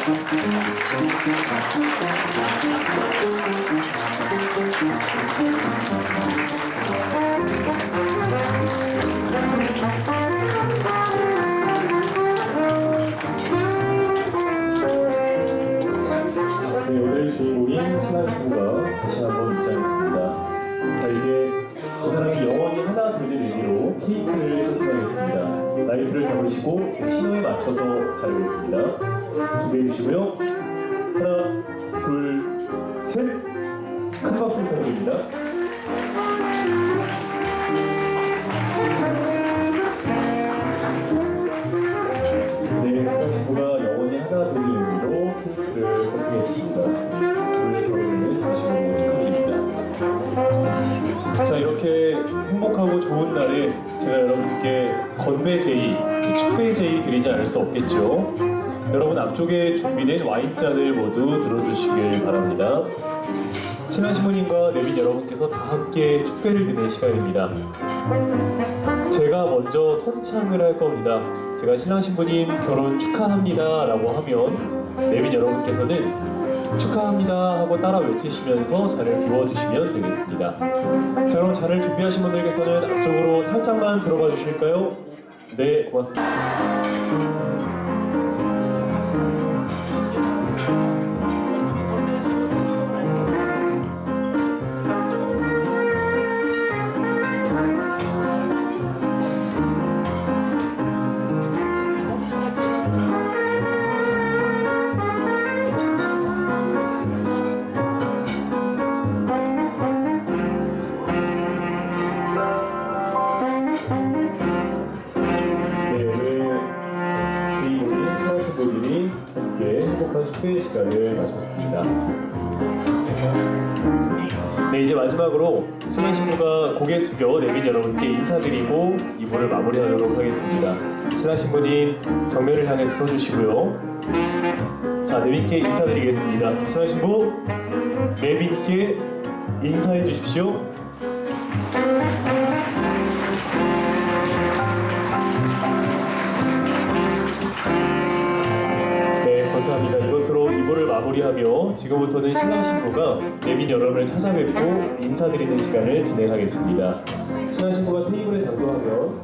네, 오늘 주인공인 신하 신부가 다 다. 나이프를 잡으시고 제 신호에 맞춰서 자르겠습니다. 준비해 주시고요. 하나, 둘, 셋! 큰 박수 부탁드립니다. 네, 신하 신부가 영원히 하나 되는 의미로 케이크를 커팅했습니다. 오늘 결혼을 진심으로 축하드립니다. 자 이렇게 행복하고 좋은 날에 제가 여러분께 건배 제의, 축배 제의 드리지 않을 수 없겠죠. 여러분 앞쪽에 준비된 와인잔을 모두 들어주시길 바랍니다. 신하 신부님과 내빈 여러분께서 다 함께 축배를 드는 시간입니다. 제가 먼저 선창을 할 겁니다. 제가 신랑 신부님 결혼 축하합니다 라고 하면 내빈 여러분께서는 축하합니다 하고 따라 외치시면서 잔을 비워주시면 되겠습니다. 자 그럼 잔을 준비하신 분들께서는 앞쪽으로 살짝만 들어가 주실까요? 네 고맙습니다. 축배 시간을 마쳤습니다. 네 이제 마지막으로 신랑 신부가 고개 숙여 내빈 여러분께 인사드리고 이부를 마무리하도록 하겠습니다. 신랑 신부님 정면을 향해서 서주시고요. 자 내빈께 인사드리겠습니다. 신랑 신부 내빈께 인사해 주십시오. 마무리하며 지금부터는 신랑 신부가 내빈 여러분을 찾아뵙고 인사드리는 시간을 진행하겠습니다. 신랑 신부가 테이블에 당도하면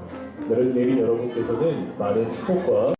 내빈 여러분께서는 많은 축복과